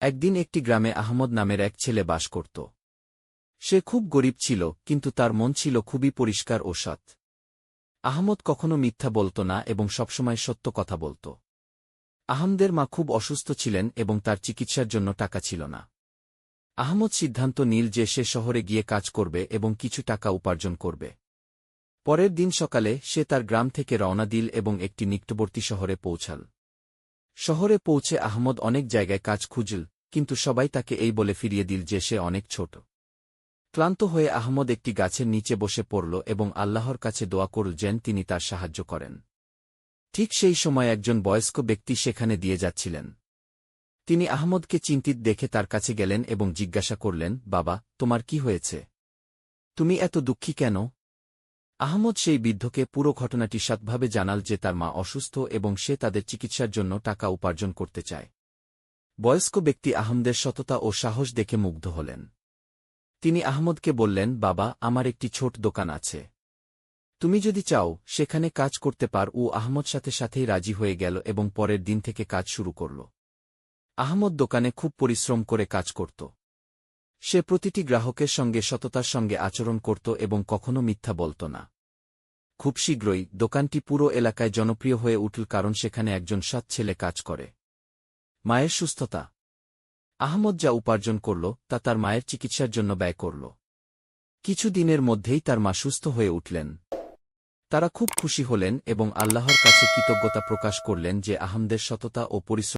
একদিন একটি গ্রামে আহমদ নামের এক ছেলে বাস করত। সে খুব গরিব ছিল, কিন্তু তার মন ছিল খুবই পরিষ্কার ও সৎ। আহমদ কখনো মিথ্যা বলত না এবং সবসময় সত্য কথা বলত। আহমদের মা খুব অসুস্থ ছিলেন এবং তার চিকিৎসার জন্য টাকা ছিল না। আহমদ সিদ্ধান্ত নীল যে সে শহরে গিয়ে কাজ করবে এবং কিছু টাকা উপার্জন করবে। পরের দিন সকালে সে তার গ্রাম থেকে রওনা দিল এবং একটি নিকটবর্তী শহরে পৌঁছাল। শহরে পৌঁছে আহমদ অনেক জায়গায় কাজ খুঁজল, কিন্তু সবাই তাকে এই বলে ফিরিয়ে দিল যে সে অনেক ছোট। ক্লান্ত হয়ে আহমদ একটি গাছের নিচে বসে পড়ল এবং আল্লাহর কাছে দোয়া করল যেন তিনি তার সাহায্য করেন। ঠিক সেই সময় একজন বয়স্ক ব্যক্তি সেখানে দিয়ে যাচ্ছিলেন। তিনি আহমদকে চিন্তিত দেখে তার কাছে গেলেন এবং জিজ্ঞাসা করলেন, বাবা, তোমার কি হয়েছে? তুমি এত দুঃখী কেন? আহমদ সেই বৃদ্ধকে পুরো ঘটনাটি সৎভাবে জানাল যে তার মা অসুস্থ এবং সে তাদের চিকিৎসার জন্য টাকা উপার্জন করতে চায়। বয়স্ক ব্যক্তি আহমদের সততা ও সাহস দেখে মুগ্ধ হলেন। তিনি আহমদকে বললেন, বাবা, আমার একটি ছোট দোকান আছে। তুমি যদি চাও, সেখানে কাজ করতে পার। ও আহমদ সাথে সাথেই রাজি হয়ে গেল এবং পরের দিন থেকে কাজ শুরু করল। আহমদ দোকানে খুব পরিশ্রম করে কাজ করত। সে প্রতিটি গ্রাহকের সঙ্গে সততার সঙ্গে আচরণ করত এবং কখনো মিথ্যা বলত না। খুব শীঘ্রই দোকানটি পুরো এলাকায় জনপ্রিয় হয়ে উঠল কারণ সেখানে একজন সৎ ছেলে কাজ করে। মায়ের সুস্থতা। আহমদ যা উপার্জন করল, তা তার মায়ের চিকিৎসার জন্য ব্যয় করল। কিছু দিনের মধ্যেই তার মা সুস্থ হয়ে উঠলেন। তারা খুব খুশি হলেন এবং আল্লাহর কাছে কৃতজ্ঞতা প্রকাশ করলেন যে আহমদের সততা ও পরিশ্রম